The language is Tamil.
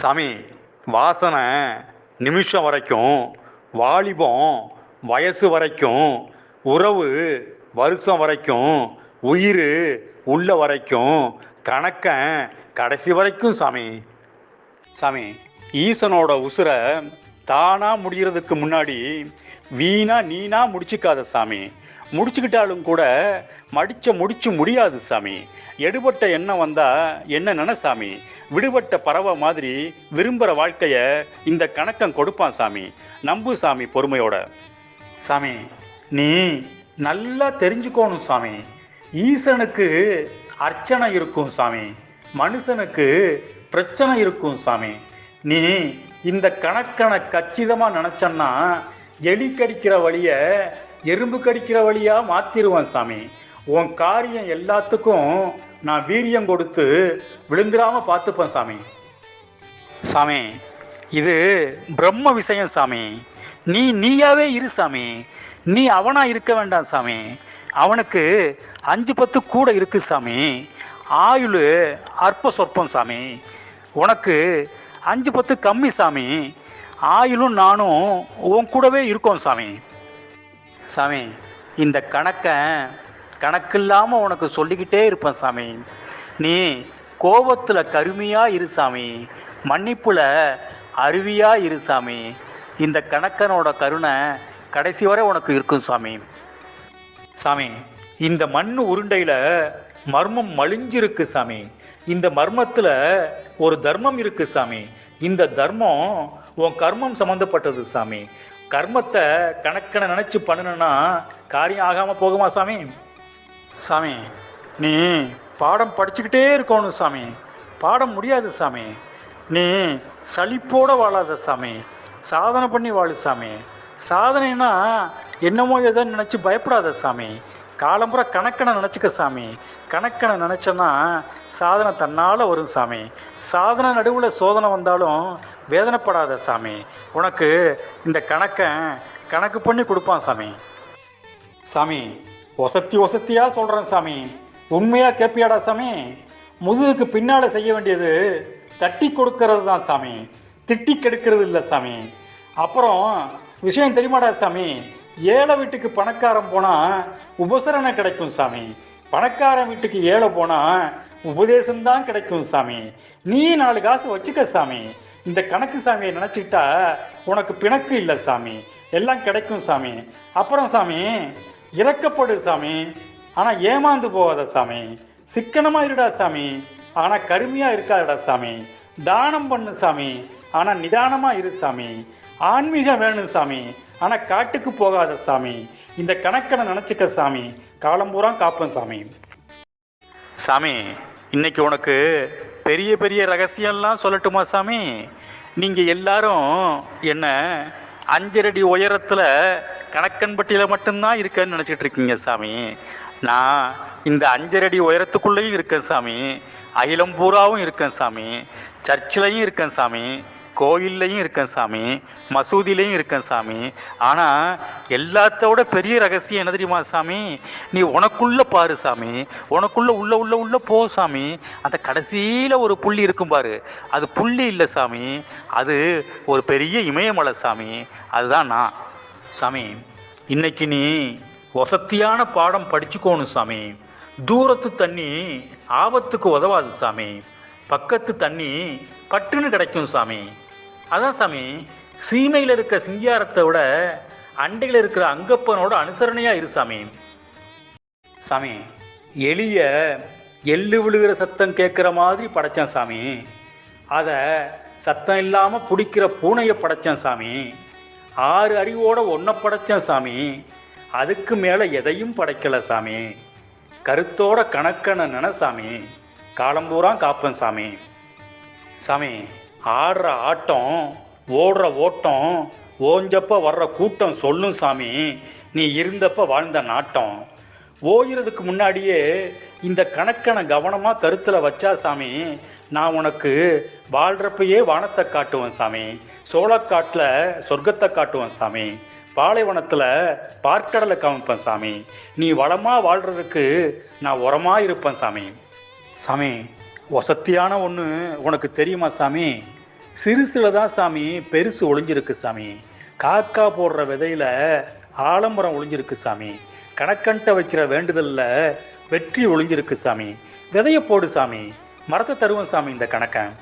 சாமி வாசனை நிமிஷம் வரைக்கும் வாலிபம் வயசு வரைக்கும் உறவு வருஷம் வரைக்கும் உயிர் உள்ள வரைக்கும் கணக்கன் கடைசி வரைக்கும் சாமி. சாமி ஈசனோட உசுரை தானாக முடிகிறதுக்கு முன்னாடி வீணா நீனா முடிச்சுக்காத சாமி. முடிச்சுக்கிட்டாலும் கூட மடிச்ச முடிச்சு முடியாது சாமி. எடுபட்ட எண்ணம் வந்தால் என்ன நினை சாமி? விடுபட்ட பறவை மாதிரி விரும்புகிற வாழ்க்கைய இந்த கணக்கம் கொடுப்பான் சாமி. நம்பு சாமி பொறுமையோட. சாமி நீ நல்லா தெரிஞ்சுக்கோணும் சாமி. ஈசனுக்கு அர்ச்சனை இருக்கும் சாமி. மனுஷனுக்கு பிரச்சனை இருக்கும் சாமி. நீ இந்த கணக்கனை கச்சிதமாக நினச்சன்னா எலி கடிக்கிற வழியை எறும்பு கடிக்கிற வழியாக மாத்திருவேன் சாமி. உன் காரியம் எல்லாத்துக்கும் நான் வீரியம் கொடுத்து விழுந்துடாம பார்த்துப்பேன் சாமி. சாமி இது பிரம்ம விஷயம் சாமி. நீ நீயாவே இரு சாமி. நீ அவனா இருக்க வேண்டாம் சாமி. அவனுக்கு அஞ்சு பத்து கூட இருக்கு சாமி. ஆயுள் அற்ப சொற்பம் சாமி. உனக்கு அஞ்சு பத்து கம்மி சாமி. ஆயுளும் நானும் உன் கூடவே இருக்கோம் சாமி. சாமி இந்த கணக்கை கணக்கில்லாமல் உனக்கு சொல்லிக்கிட்டே இருப்பேன் சாமி. நீ கோபத்தில் கருமையாக இரு சாமி. மன்னிப்பில் அருவியாக இரு சாமி. இந்த கணக்கனோட கருணை கடைசி வரை உனக்கு இருக்கும் சாமி. சாமி இந்த மண் உருண்டையில் மர்மம் மலிஞ்சிருக்கு சாமி. இந்த மர்மத்தில் ஒரு தர்மம் இருக்கு சாமி. இந்த தர்மம் உன் கர்மம் சம்மந்தப்பட்டது சாமி. கர்மத்தை கணக்கனை நினச்சி பண்ணுனா காரியம் ஆகாமல் போகுமா சாமி? சாமி நீ பாடம் படிச்சுக்கிட்டே இருக்கணும் சாமி. பாடம் முடியாது சாமி. நீ சலிப்போட வாழாத சாமி. சாதனை பண்ணி வாழு சாமி. சாதனைனா என்னமோ ஏதோ நினச்சி பயப்படாத சாமி. காலம்புற கணக்கனை நினச்சிக்க சாமி. கணக்கனை நினச்சேன்னா சாதனை தன்னால் வரும் சாமி. சாதனை நடுவில் சோதனை வந்தாலும் வேதனைப்படாத சாமி. உனக்கு இந்த கணக்கை கணக்கு பண்ணி கொடுப்பான் சாமி. சாமி ஒசத்தி ஒசத்தியாக சொல்கிறேன் சாமி. உண்மையாக கேப்பியாடா சாமி? முதுகுக்கு பின்னால் செய்ய வேண்டியது தட்டி கொடுக்கறது தான் சாமி. திட்டி கெடுக்கிறது இல்லை சாமி. அப்புறம் விஷயம் தெரியுமாடா சாமி? ஏழை வீட்டுக்கு பணக்காரன் போனால் உபசரணை கிடைக்கும் சாமி. பணக்காரன் வீட்டுக்கு ஏழை போனால் உபதேசம்தான் கிடைக்கும் சாமி. நீ நாலு காசு வச்சுக்க சாமி. இந்த கணக்கு சாமியை நினச்சிக்கிட்டா உனக்கு பிணக்கு இல்லை சாமி. எல்லாம் கிடைக்கும் சாமி. அப்புறம் சாமி இறக்கப்படு சாமி. ஆனால் ஏமாந்து போகாத சாமி. சிக்கனமா இருடா சாமி. ஆனால் கருமையாக இருக்காதடா சாமி. தானம் பண்ணு சாமி. ஆனால் நிதானமாக இரு சாமி. ஆன்மீகம் வேணும் சாமி. ஆனால் காட்டுக்கு போகாத சாமி. இந்த கணக்கனை நினச்சிக்க சாமி. காலம்பூரா காப்பேன் சாமி. சாமி இன்னைக்கு உனக்கு பெரிய பெரிய ரகசியம்லாம் சொல்லட்டுமா சாமி? நீங்கள் எல்லாரும் என்ன அஞ்சரடி உயரத்தில் கணக்கன்பட்டியில் மட்டும்தான் இருக்கேன்னு நினச்சிட்டு இருக்கீங்க சாமி. நான் இந்த அஞ்சரடி உயரத்துக்குள்ளேயும் இருக்கேன் சாமி. அகிலம் பூராவும் இருக்கேன் சாமி. சர்ச்சிலையும் இருக்கேன் சாமி. கோயில்லையும் இருக்கேன் சாமி. மசூதிலையும் இருக்கேன் சாமி. ஆனால் எல்லாத்தோட பெரிய ரகசியம் என்ன தெரியுமா சாமி? நீ உனக்குள்ள பாரு சாமி. உனக்குள்ள உள்ள உள்ள உள்ள போ சாமி. அந்த கடைசியில் ஒரு புள்ளி இருக்கும் பாரு. அது புள்ளி இல்லை சாமி. அது ஒரு பெரிய இமயமலை சாமி. அதுதான் நான். சாமி இன்னைக்கு நீ வசத்தியான பாடம் படிச்சுக்கோணும் சாமி. தூரத்து தண்ணி ஆபத்துக்கு உதவாது சாமி. பக்கத்து தண்ணி பட்டுன்னு கிடைக்கும் சாமி. அதான் சாமி சீமையில் இருக்க சிங்காரத்தை விட அண்டையில் இருக்கிற அங்கப்பனோட அனுசரணையாக இரு சாமி. சாமி எளிய எள்ளு விழுகிற சத்தம் கேட்குற மாதிரி படைச்சேன் சாமி. அதை சத்தம் இல்லாமல் பிடிக்கிற பூனையை படைச்சேன் சாமி. ஆறு அறிவோட ஒன்றை படைச்சேன் சாமி. அதுக்கு மேலே எதையும் படைக்கல சாமி. கருத்தோட கணக்கனை நின சாமி. காலம்பூரா காப்பேன் சாமி. சாமி ஆடுற ஆட்டம் ஓடுற ஓட்டம் ஓஞ்சப்ப வர்ற கூட்டம் சொல்லும் சாமி. நீ இருந்தப்ப வாழ்ந்த நாட்டம். ஓயிறதுக்கு முன்னாடியே இந்த கணக்கனை கவனமாக கருத்தில் வச்சா சாமி நான் உனக்கு வாழ்கிறப்பயே வானத்தை காட்டுவேன் சாமி சோளக்காட்டில் சொர்க்கத்தை காட்டுவேன் சாமி பாலைவனத்தில் பார்க்கடலை காமிப்பேன் சாமி நீ வளமாக வாழ்கிறதுக்கு நான் உரமாக இருப்பேன் சாமி. சாமி வசத்தியான ஒன்று உனக்கு தெரியுமா சாமி? சிறுசில் தான் சாமி பெருசு ஒளிஞ்சிருக்கு சாமி. காக்கா போடுற விதையில் ஆலம்பரம் ஒளிஞ்சிருக்கு சாமி. கணக்கண்ட வைக்கிற வேண்டுதல்ல வெற்றி ஒளிஞ்சிருக்கு சாமி. விதைய போடு சாமி. மரத்தை தருவோம் சாமி இந்த கணக்கன்